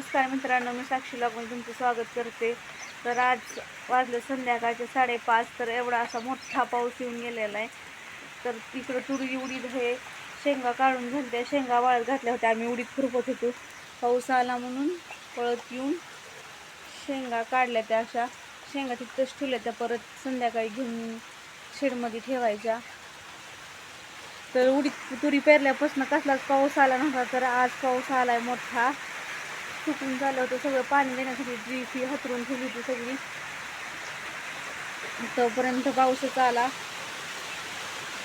नमस्कार मित्रांनो मी साक्षीला पण तुमचं स्वागत करते. तर आज वाजलं संध्याकाळचे साडेपाच तर एवढा असा मोठा पाऊस येऊन गेलेला आहे. तर तिकडं तुरी उडीद हे शेंगा काढून झाल्या शेंगा वाळत घातल्या होत्या. आम्ही उडीद खुरपत होतो. पाऊस आला म्हणून पळत येऊन शेंगा काढल्या त्या अशा. शेंगा तिथंच ठेवल्या त्या परत संध्याकाळी घेऊन शेडमध्ये ठेवायच्या. तर उडीद तुरी पेरल्यापासून कसलाच पाऊस आला नव्हता तर आज पाऊस आला आहे मोठा. सुकून झालं होतं. सगळं पाणी देण्यासाठी ड्रीप ही हतरून ठेवली होती सगळी. तोपर्यंत पाऊसच आला.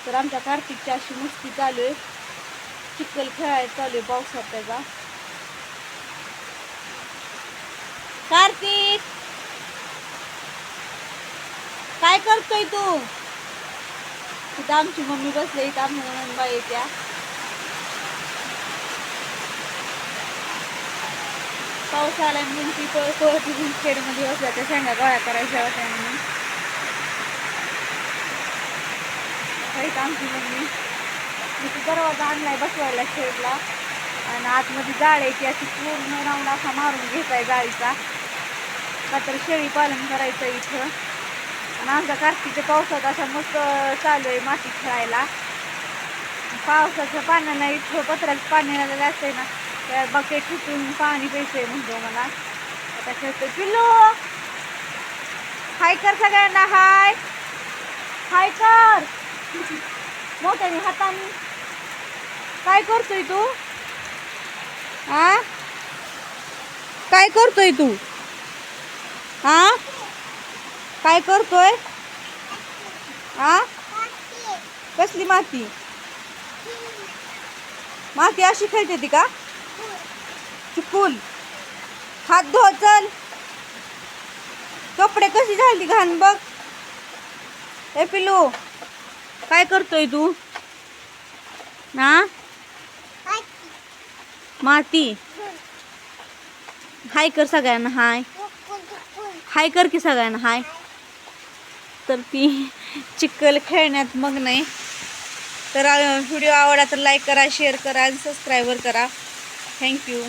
तर आमच्या कार्तिकची अशी मस्ती चालू आहे. चिखल खेळायला चालू आहे पावसात त्याचा कार्तिक! काय करतोय तू? तिथं आमची मम्मी बसली इथं आमच्या नंदबाई त्या पाऊस आला म्हणून ती पळ शेडमध्ये बसल्या त्या शेंगा गोळ्या करायच्या होत्या म्हणून इथं आमची मम्मी मी ती दरवाजा आणलाय बसवायला शेडला आणि आतमध्ये जाळ आहे ती अशी पूर्ण राऊंड असा मारून घेताय जाळीचा का तर शेळी पालन करायचं इथं. आणि आमचा कार्तिकच्या पावसात असा मस्त चालू आहे माती खेळायला. पावसाच्या पाण्याला इथं पत्राचं पाणी आलेलं असतंय ना. त्या बकेट ठिकून पाणी प्यायचंय म्हणतो मला. आता खेळतो पिल्लू! हाय कर सगळ्यांना हाय हाय कर. मोठ्याने हाताने. काय करतोय तू? हा काय करतोय तू? हा काय करतोय? हा कसली माती? माती अशी खेळते ती का? चुकून. हात धो चल. कपडे कशी झाली घाण बघ. ए पिलू काय करतोय तू? हा माती. हाय कर सगळ्यांना हाय. हाय कर की सगळ्यांना हाय. तर ती चिखल खेळण्यात मग नाही तर व्हिडिओ आवडला तर लाईक करा शेअर करा आणि सबस्क्राईबर करा. थँक्यू